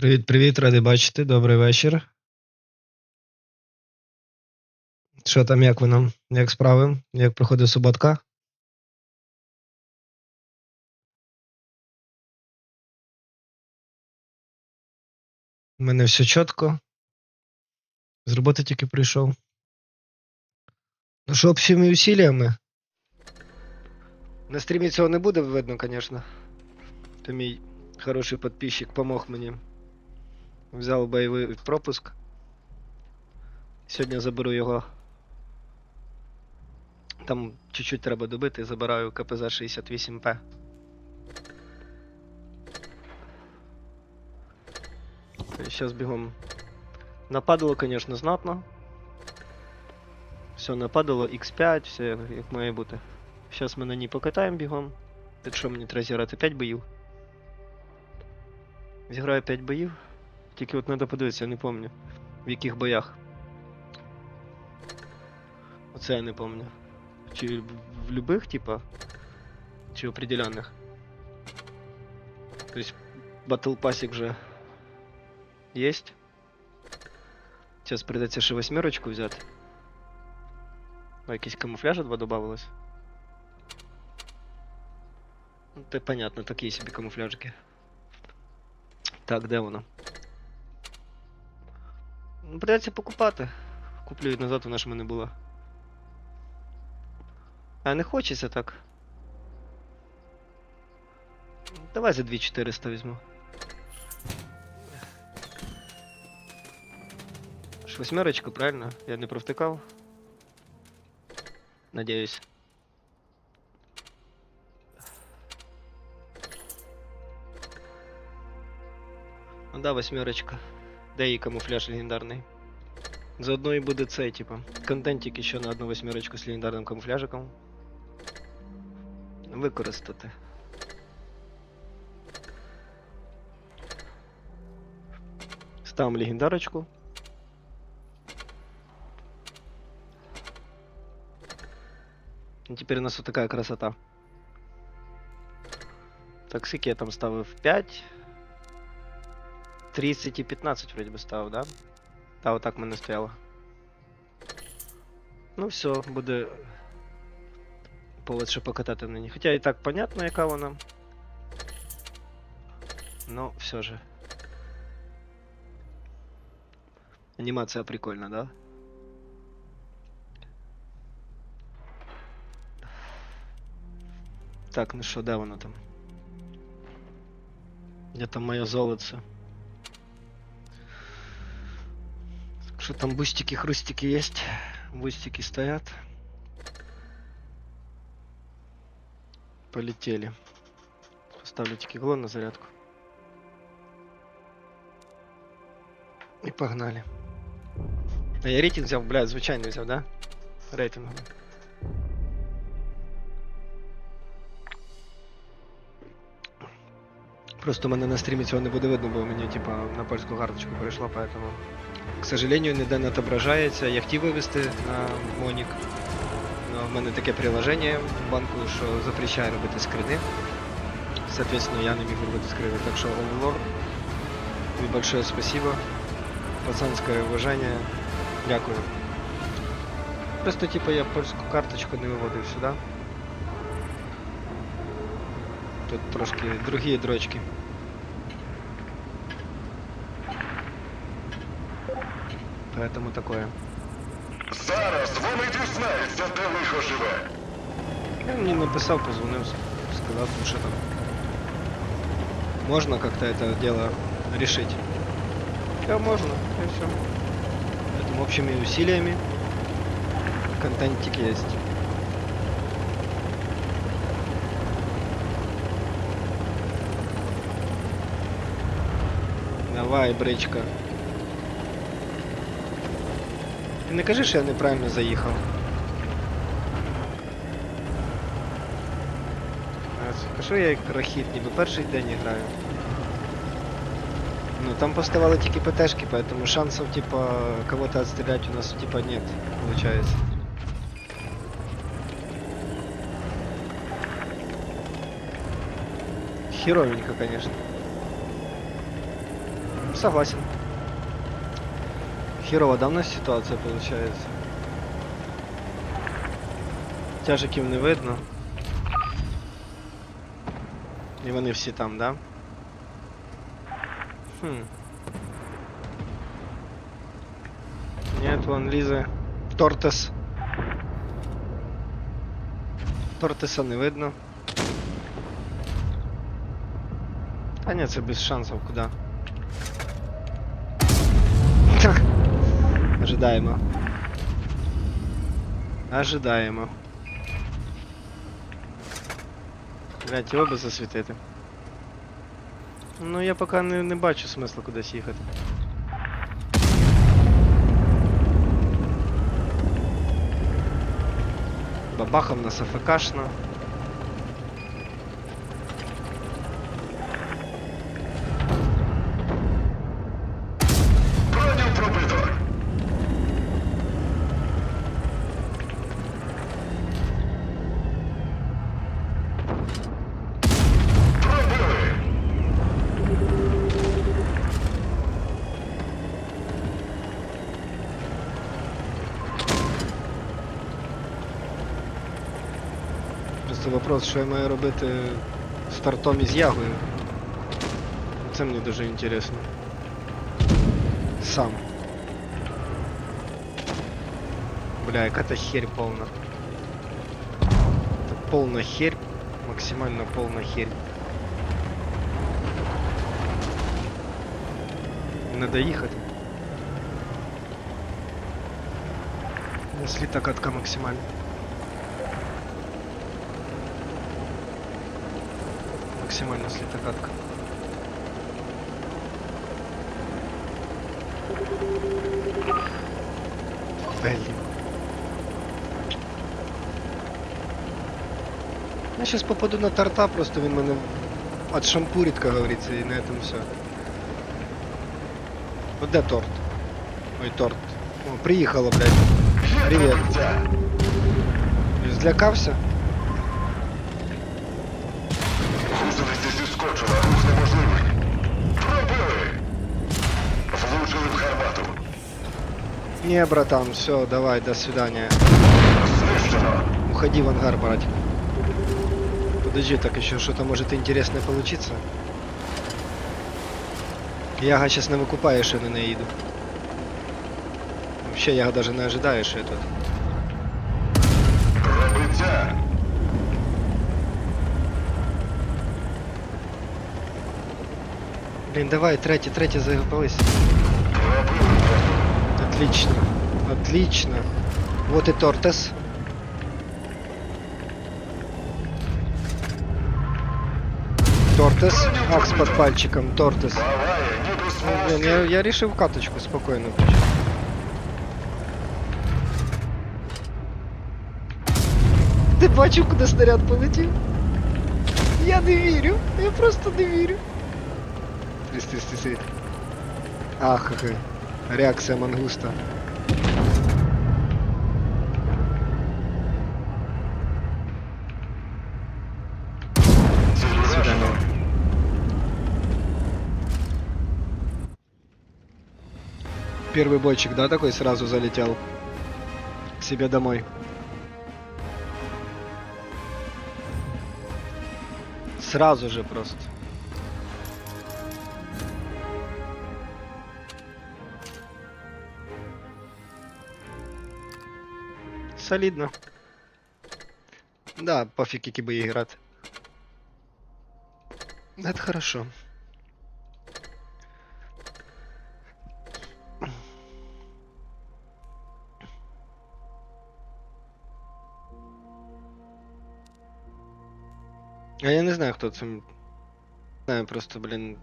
Привіт, привіт, радий бачити. Добрий вечір. Що там, як воно? Як справи? Як проходить суботка? У мене все чітко. З роботи тільки прийшов. Ну що, общими усилиями? На стрімі цього не буде видно, звісно. То мій хороший підписчик помог мені. Взяв бойовий пропуск. Сьогодні заберу його. Там чуть-чуть треба добити, забираю КПЗ 68П. Зараз бігом. Нападало, звісно, знатно. Все нападало, X5, все як, має бути. Зараз ми на ній покатаємо бігом. Що мені треба зіграти 5 боїв. Зіграю 5 боїв. Тільки от треба подивитися, я не пам'ятаю. В яких боях. Оце я не пам'ятаю. Чи в- в любих, типа? Чи определенних? То есть Battle Passик вже есть. Сейчас придеться ще восьмерочку взяти. А якийсь камуфляж два добавилось. Ну, це понятно, такі собі камуфляжики. Так, де воно? Ну, придеться покупати. Куплю її назад, вона ж в мене була. А не хочеться так. Давай за 2400 візьму. Ж восьмерочку, правильно? Я не провтикав. Надіюсь. Ну да, восьмерочка. Де її камуфляж легендарний? Заодно і буде цей, типа. Контентик ще на одну восьмерочку з легендарним камуфляжиком. Використати. Ставимо легендарочку. И теперь у нас вот такая красота. Так, скільки я там ставив 5. 30 і 15 вроде би ставив, да? Та, отак в мене стояло. Ну все, буде повод ще покатати на ній. Хоча і так понятно, яка вона. Но все же. Анімація прикольна, да? Так, ну що, де воно там? Де там моє золоце? Что там бустики, хрустики есть? Бустики стоят. Полетели. Поставлю тикиглон на зарядку. И погнали. А я рейтинг взял, блядь, звичайно взял, да? Рейтинг. Просто у мене на стрімі цього не буде видно, бо мені типа на польську карточку перейшло, поэтому. К сожалению, ніде не отображається. Я хотів вивести на Монік. Но в мене таке приложення в банку, що запрещає робити скрини. Соответственно, я не міг робити скрини. Так що Overlord, тобі большое спасибо. Пацанське уваження. Дякую. Просто типа я польську карточку не виводив сюди. Тут трошки другі дрочки. Поэтому такое. Зараз вони дізнаються, де лихо живе. Я мені написав, позвонив, сказав, ну, що там. Можно как-то это дело решить? Да, можно, и все. Поэтому общими усилиями контентик есть. Давай, бричка. Ти не кажи, що я неправильно заїхав. А що я як рахіт, ніби перший день граю. Ну там поставили тільки ПТшки, поэтому шансов типа кого-то отстрелять у нас типа нет, получается. Херовенько, конечно. Согласен. Херова, да, у нас ситуація виходить? Тяжиків не видно. І вони всі там, да? Хм. Нет, вон Лізи. Тортес. Тортеса не видно. Та ні, це без шансів, куди? Ожидаємо. Ожидаємо. Блять, його би засвітити. Ну я поки не, не бачу смисла кудись їхати. Бабахом нас АФКшно. Просто вопрос, що я маю робити з тортом із ягою. Це мені дуже інтересно. Сам. Бля, яка то херь повна. Это полна херь. Максимально полна херь. Надо їхати. Если так катка максимально. Максимально слита катка. Блин. Я сейчас попаду на торта, просто він мене отшампурит, как говорится, и на этом все. Вот де торт? Ой, торт. О, приїхала, блядь. Є Привіт. пробиття. Злякався? Не, братан, все, давай, до свидания. Знищено. Уходи в ангар, братик. Подожди, так еще что-то может интересное получиться. Яга сейчас не викупає, що я на неї їду. Вообще, Яга даже не ожидає, що я тут. Пробиття. Блин, давай, третий, третий загопались. Пробили. Отлично, отлично. Вот и Тортес. Тортес. Акс под пальчиком, Тортес. Палає, ніби Ну, блин, я, смолоскип. я рішив каточку спокійно почати. Ти бачив, куди снаряд полетів? Я не вірю, я просто не вірю. Тис, тис, тис, тис. Реакція мангуста. Первый бойчик, да, такой сразу залетел к себе домой. Сразу же просто. Солидно. Да, пофиг, какие бы играть. Это хорошо. А я не знаю, це. Не знаю, просто, блін.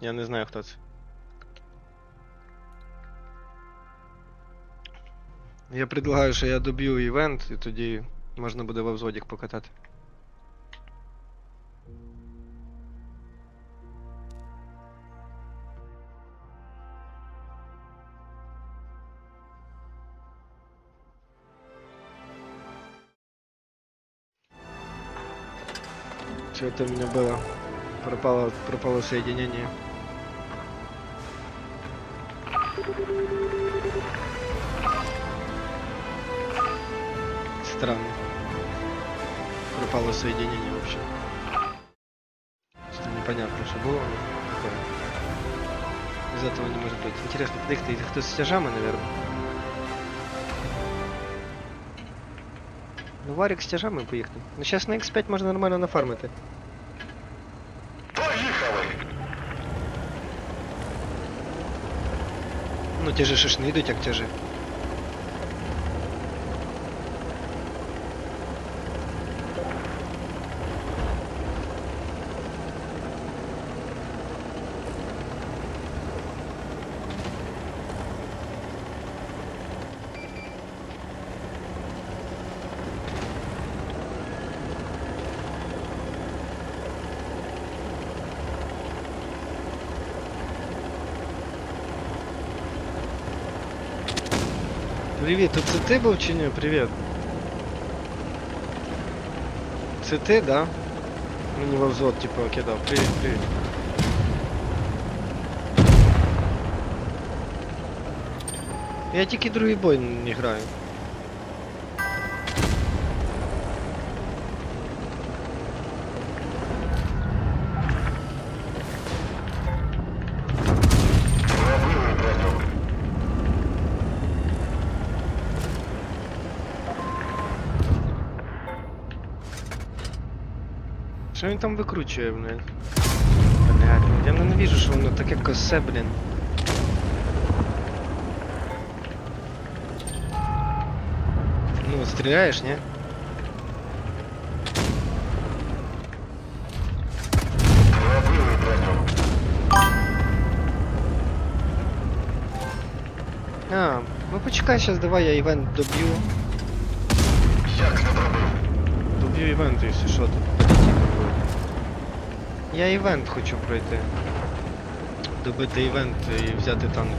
Я не знаю, хто це. Я предлагаю, що я доб'ю івент, і тоді можна буде во взводік покатати. Что это у меня было? Пропало, пропало соединение. Странно. Пропало соединение вообще. Что непонятно, что было. но такое. Из этого не может быть. Интересно, подъехать их кто с тяжами, наверное. Ну, Варик з тяжами поїхав. Ну, зараз на X5 можна нормально нафармити. Поїхали! Ну, ті же ж ж не йдуть, як Привіт, тут це ти був чи ні? Привіт. Це ти, да? Мені во взвод, типу, кидав. Привіт, привіт. Я тільки другий бой не граю. Що він там викручує, блядь? Блядь, я ненавижу, що воно таке косе, блін. Ну, стріляєш, ні? Пробили, браток. А, ну почекай, сейчас давай я івент доб'ю. Як не пробив? Доб'ю івент, якщо що тут полетіти буде. Я івент хочу пройти. Добити івент і взяти танк.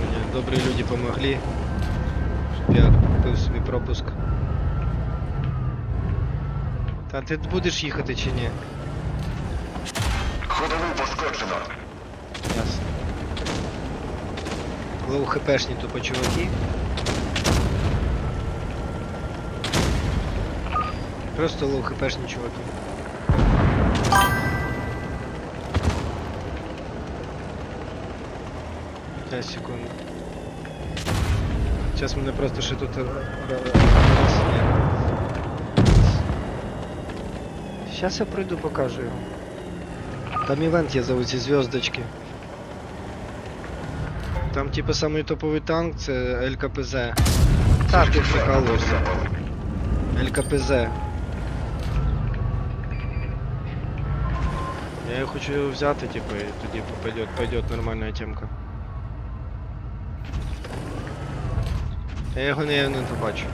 Мені добрі люди помогли. Щоб я купив собі пропуск. Та ти будеш їхати чи ні? Ходову пошкоджено. Ясно. Лоу хпшні тупо чуваки. Просто лоу хпшні чуваки. Сейчас, секунду. Сейчас мене просто ще тут... Сейчас я пройду, покажу його. Там івент є за оці зв'язочки. Там типу самий топовий танк це ЛКПЗ. Так, ти прикалуєшся. ЛКПЗ. Я його хочу його взяти, типу, і тоді пойдет, пойдет нормальна темка. Я його не, не побачу.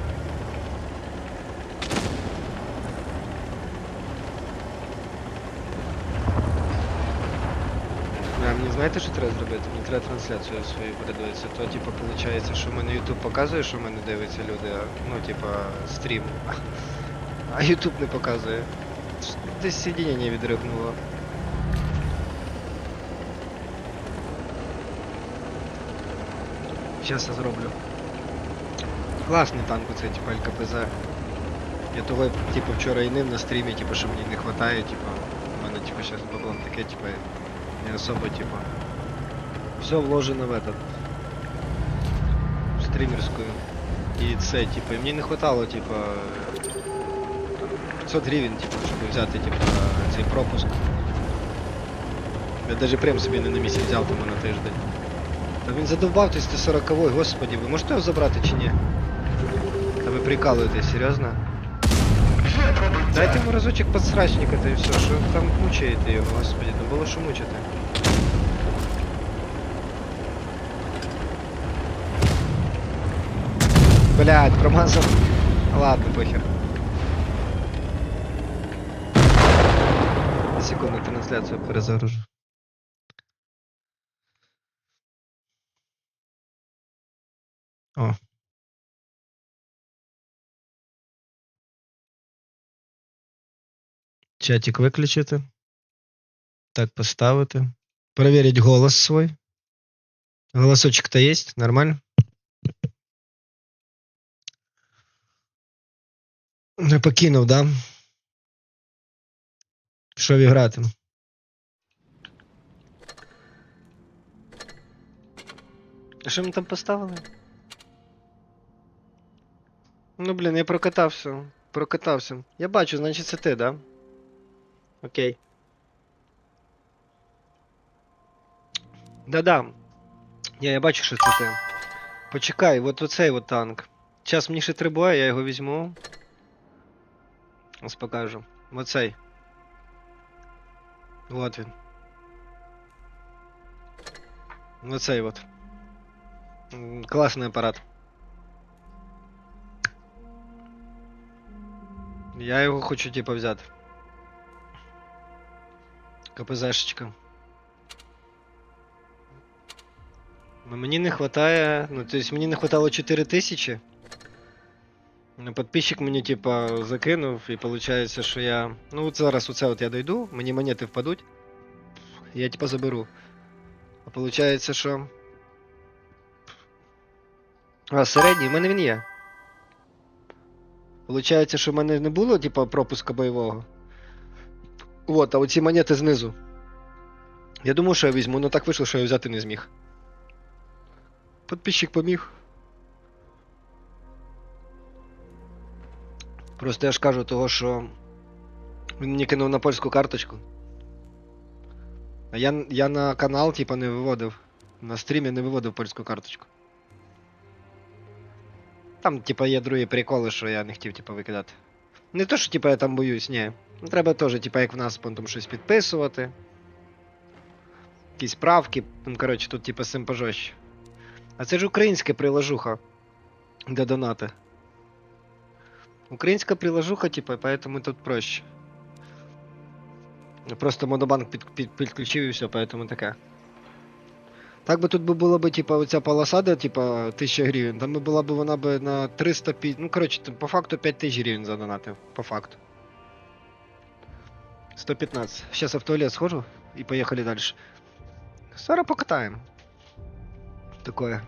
А, мені знаєте, що треба зробити? Мені треба трансляцію свою передивитися. То, типу, виходить, що в мене YouTube показує, що в мене дивляться люди, а, ну, типа, стрім. А YouTube не показує. Ш- Десь сидіння відригнуло. Зараз я зроблю. Класний танк оцей, типу, ЛКПЗ. Я того, типу, вчора і ним на стрімі, типу, що мені не вистачає, типу, у мене, типу, зараз баблом таке, типу, не особо, типа. Все вложено в этот. В стримерскую. И це, типа, і мені не хватало, типа. 500 гривень, типа, щоб взяти, типа, цей пропуск. Я даже прям собі не на місяць взяв тому на тиждень. Та він задовбав той 140 господі, ви можете його забрати чи ні? Та ви прикалуєтесь, серйозно? Є пробиття. Дайте йому разочок подсрачника, та і все, що ви там мучаєте його, господи, ну було що мучити. Блять, промазав. Ладно, похер. Секунду, трансляцію перезагружу. О. Чатик виключити. Так поставити. Перевірить голос свій. Голосочек-то есть? Нормально? Не покинув, да? Пішов іграти. А що ми там поставили? Ну, блін, я прокатався. Прокатався. Я бачу, значить це ти, да? Окей. Да-да. Я, я бачу, що це ти. Почекай, от оцей от танк. Зараз мені ще треба, я його візьму. Ось покажу. Оцей. Вот він. Оцей от. М, Класний апарат. Я його хочу типа взяти. КПЗшечка. Ну, мені не хватає, ну, то есть мені не хватало 4000. Ну, Подписчик мені, типа, закинув, і виходить, що я. Ну, от зараз оце от я дойду, мені монети впадуть. Я типа заберу. А виходить, що. А, середній, в мене він є. Получається, що в мене не було, типа, пропуска бойового. Вот, а оці монети знизу. Я думав, що я візьму, але так вийшло, що я взяти не зміг. Подписчик поміг. Просто я ж кажу того, що він мені кинув на польську карточку. А я, я на канал, типа, не виводив. На стрімі не виводив польську карточку. Там, типа, є другі приколи, що я не хотів, типа, викидати. Не то, що типа я там боюсь, ні. Ну, треба теж, типа, як в нас, потім щось підписувати. Якісь правки. Ну, коротше, тут, типа, з цим. А це ж українська приложуха. Де донати. Українська приложуха, типа, поэтому тут проще. Просто монобанк під, під, підключив і все, поэтому таке. Так би тут би було б, типа, оця полоса, де, типа, 1000 гривень, там би була б вона би на 305, ну, коротше, по факту 5000 гривень задонатив, по факту. 115. Сейчас я в туалет схожу и поехали дальше. Скоро покатаем. Такое.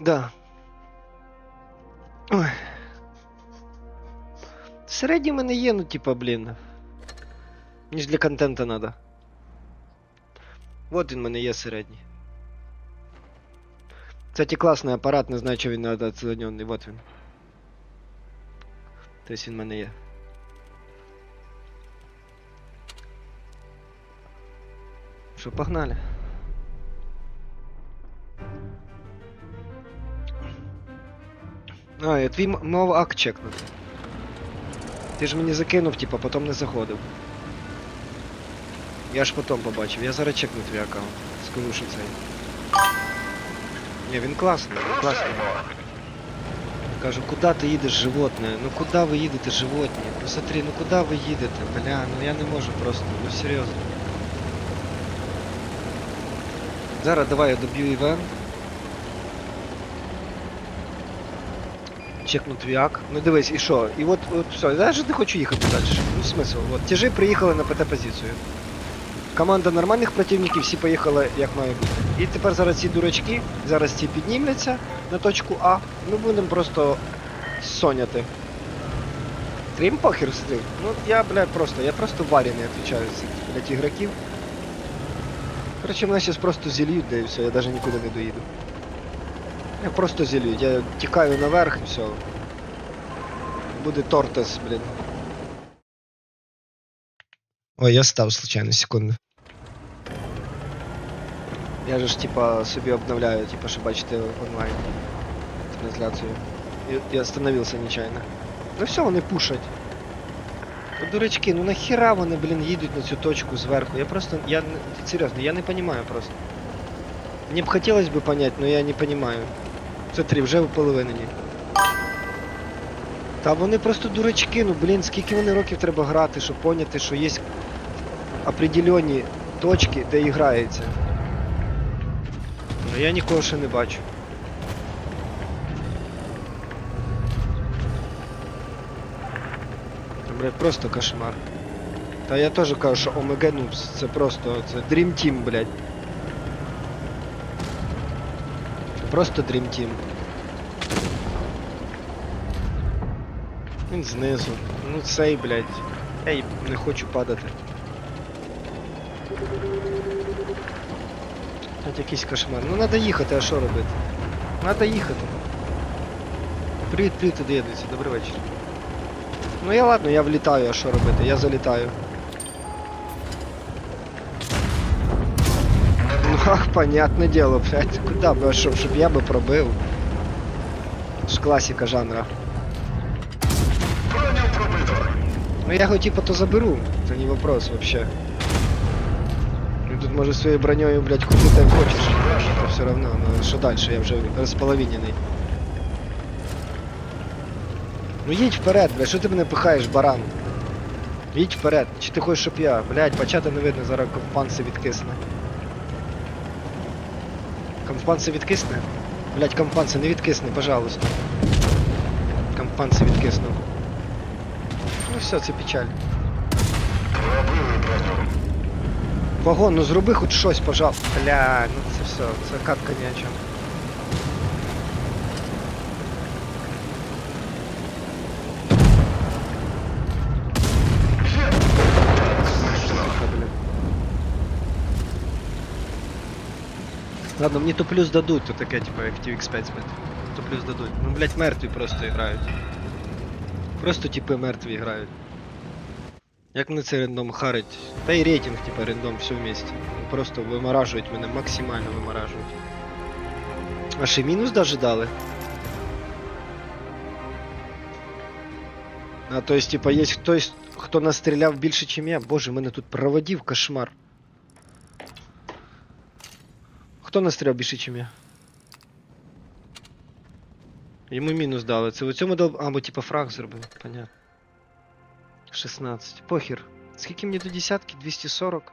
Да. Ой. Середній в мене є, ну типа, блін. Мені ж для контента надо. Вот він в мене є середній. Кстати, класний апарат, не знаю, чи він недооцінений. Вот він. Тобто він в мене є. Що, погнали? А, я твій м- мав акт чекнути. Ти ж мені закинув, типа, потім не заходив. Я ж потім побачив, я зараз чекну твій аккаунт. Скажу, що цей. Ні, він класний, він класний. Рушаймо. Кажу, куди ти їдеш, животне? Ну куди ви їдете, животні? Посмотри, ну куди ви їдете? Бля, ну я не можу просто, ну серйозно. Зараз давай я доб'ю івент. Чекну твіак. Ну дивись, і що? І от, от все, я навіть не хочу їхати далі. Ну смисл. От, тяжи приїхали на ПТ позицію. Команда нормальних противників всі поїхали як має бути. І тепер зараз ці дурачки, зараз ці піднімляться на точку А. Ми будемо просто соняти. Стрім похер стрім. Ну я, блядь, просто, я просто варі не відповідаю цих, блядь, ігроків. Короче, мене зараз просто зільють, да і все, я навіть нікуди не доїду. Я просто зільють, я тікаю наверх і все. Буде тортес, блін. Ой, я став случайно, секунду. Я же ж типа собі обновляю, типа, щоб бачити онлайн. трансляцию. И, и остановился нечаянно. Ну все, вони пушать. Ну, дурачки, ну нахіра вони, блін, їдуть на цю точку зверху. Я просто. Я не- серйозно, я не понимаю просто. Мені б хотілося б понять, но я не понимаю. Це три, вже в. Та вони просто дурачки, ну блін, скільки вони років треба грати, щоб поняти, що є определені точки, де і грається. Ну я нікого ще не бачу. Та, Блядь, просто кошмар. Та я теж кажу, що Noobs, це просто, це Dream Team, блядь. Просто Dream Team. Він знизу. Ну цей, блядь. Ей, не хочу падати. Тут якийсь кошмар. Ну треба їхати, а що робити? Треба їхати. Привіт, привіт, доєднуйся, добрий вечір. Ну я ладно, я влітаю, а що робити? Я залітаю. Ну ах, понятне дело, блядь. Куда бы, а щоб, щоб я би пробив. Ж класика жанра. Броню пробито. Ну я його типа то заберу, це не вопрос вообще. Ну тут може своєю бронею, блядь, куди ти хочеш. То все равно, ну що далі, я вже розполовинений. Ну їдь вперед, блядь, що ти мене пихаєш, баран? Їдь вперед, чи ти хочеш, щоб я? Блядь, почати не видно, зараз компанси відкисне. Компанси відкисне? Блять, компанси не відкисне, пожалуйста. Компанси відкиснув. Ну все, це печаль. Вагон, ну зроби хоч щось, пожалуйста. Бля, ну це все, це катка ні о чому. Є. Так, знищено. Сука, блін. Ладно, мені то плюс дадуть, то таке, типу, як TVX 5 смит. То плюс дадуть. Ну, блять, мертві просто грають. Просто типи мертві грають. Як мене це рандом харить? Та й рейтинг, типа, рандом, все вместе. Просто виморажують мене, максимально виморажують. А ще мінус даже дали. А то есть, типа, є хтось, хто настріляв більше, чим я. Боже, мене тут проводів кошмар. Хто настріляв більше, чим я? Йому мінус дали. Це в цьому дал. А, бо типа фраг зробив, понятно. 16. Похер. Скільки мені до десятки? 240.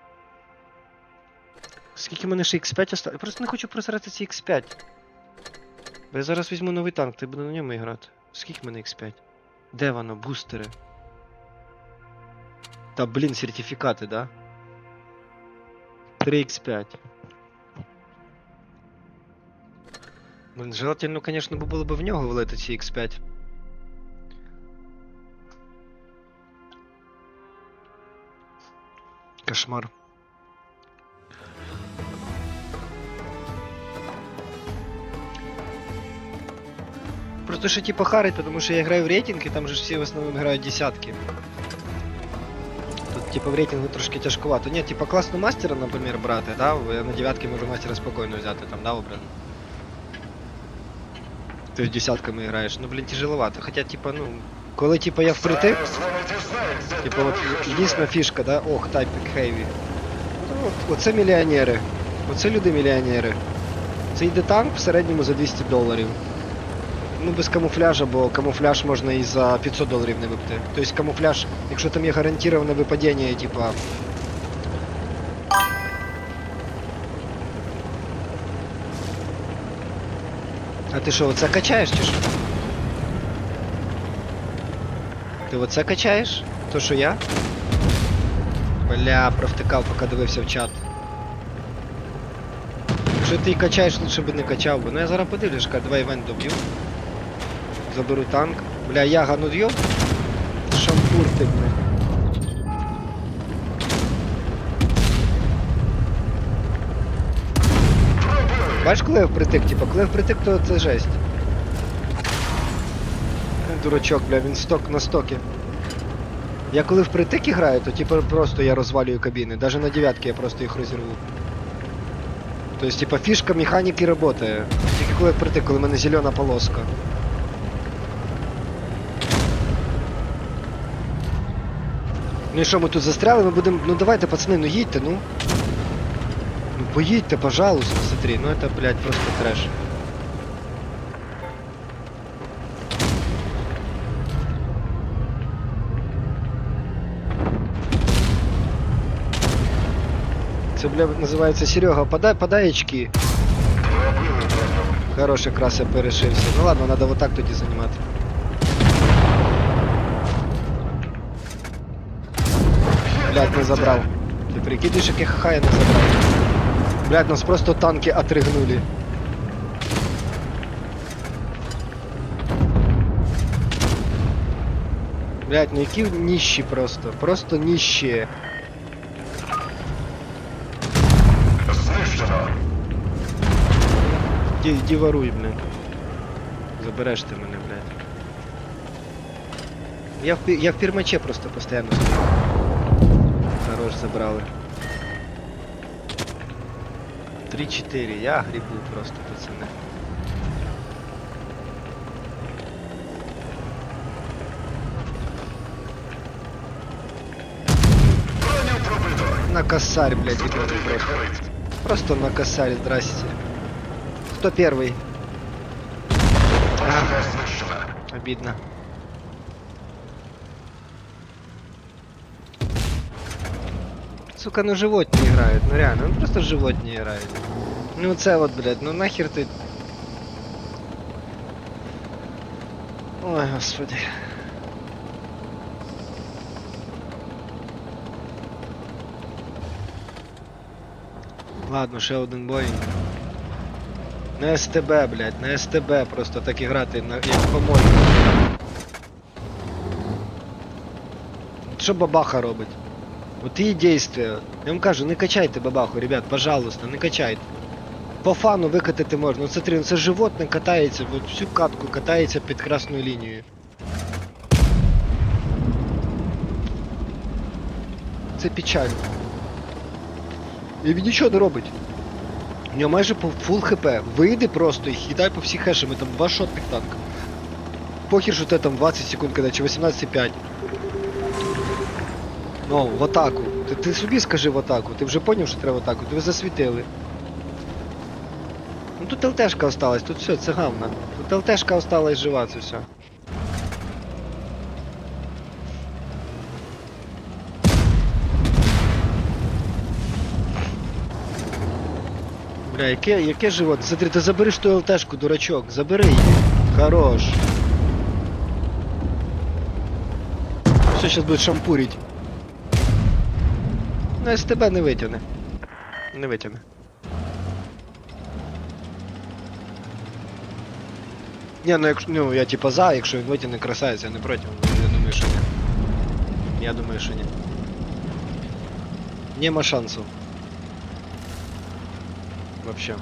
Скільки мене ще X5 осталось? Я просто не хочу просрати ці X5. Бо я зараз візьму новий танк, ти буду на ньому грати. Скільки мене X5? Де воно? Бустери. Та блін, сертифікати, да? 3x5. Ну, желательно, конечно, би було б в нього влити ці X5. Кошмар. Просто що типа харить, потому що я граю в рейтинг, і там же всі в основному грають десятки. Тут типа в рейтингу трошки тяжкувато. Ні, типа класно мастера, наприклад, брати, да? На дев'ятки можу мастера спокійно взяти там, да, образ? Ти з десятками граєш. Ну, блін, тяжеловато. Хоча, типа, ну, коли типа я впритик, Зараз вони дізнаються, Типа де вот ви единственная фішка, да? Ох, тайпик хейві. Ну, от, оце мільйонери. Оце люди мільйонери. Це йде танк в середньому за 200 доларів. Ну, без камуфляжа, бо камуфляж можна і за 500 доларів не випити. Тобто камуфляж, якщо там є гарантоване випадіння, типа. А ти що, оце качаєш чи? Ти оце качаєш? То що я? Бля, провтикав, поки дивився в чат. Якщо ти качаєш, лучше би не качав би. Ну я зараз подивлюсь, давай івент доб'ю. Заберу танк. Бля, яга ну д'йоб. Шампур ти, бля. Бачиш, коли я впритик, типа, коли я впритик, то це жесть. Дурачок, бля, він сток на стокі. Я коли в притики граю, то типу просто я розвалюю кабіни. Даже на дев'ятки я просто їх розірву. Тобто, типа, фішка механіки працює. Тільки коли прийти, коли в мене зелена полоска. Ну і що, ми тут застряли, ми будемо. Ну давайте, пацани, ну їдьте, ну. Ну поїдьте, пожалуйста, смотри, ну это, блядь, просто трэш. Це, бля, називається Серега, подай, подай очки. Пробили трохи. Хорош, якраз я перешився. Ну ладно, надо вот так тоді займати. Блядь, не забрав. Ти прикидиш, яких ха я не забрав. Блядь, нас просто танки отригнули. Блядь, ну які ніщі просто. Просто ніщі. Знищено. Ді, ді воруй, блядь. Забереш ти мене, блядь. Я в, я в пірмаче просто постійно стою. Хорош забрали. 3-4, я грибу просто, пробито. На косарь, блядь, Супротивник просто. Просто на косарь, здрасте. Кто первый? Знищена. Обидно. Сука, ну животные играют, ну реально, ну просто в животные играют. Ну це вот, блядь, ну нахер ты... Ой, господи. Ладно, ще один бой. На СТБ, блядь, на СТБ просто так і грати, на, як по-моєму. Що бабаха робить? От її дійствия. Я вам кажу, не качайте бабаху, ребят, пожалуйста, не качайте. По фану викатати можна. Ну смотри, ну це животне катається, от всю катку катається під красною лінією. Це печально. І він нічого не робить. У нього майже по фул хп. Вийди просто і кидай по всіх хешам, і там два шотних танка. Похер, що те там 20 секунд кидає, чи 18,5. Ну, в атаку. Ти, ти собі скажи в атаку. Ти вже поняв, що треба в атаку, тебе засвітили. Ну тут ЛТшка осталась, тут все, це гавна. Тут ЛТшка осталась жива, це все. Бля, яке, яке живот? Смотри, ти забери ж ту ЛТшку, дурачок, забери її. Хорош. Все сейчас будет шампурить. Ну, СТБ не витягне. Не витягне. Ні, ну якщо ну я типа за, якщо він витягне красавець, я не проти. Я думаю, що ні. Я думаю, що ні. Нема шансу. Вообще.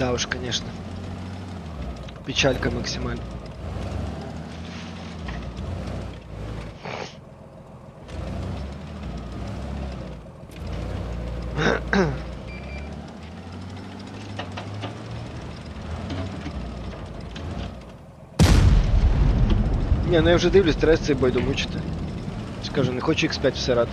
Да уж, конечно. Печалька максимальная. Ні, ну я вже дивлюсь, треба цей бой домучити. Скажу, не хочу X5 всирати.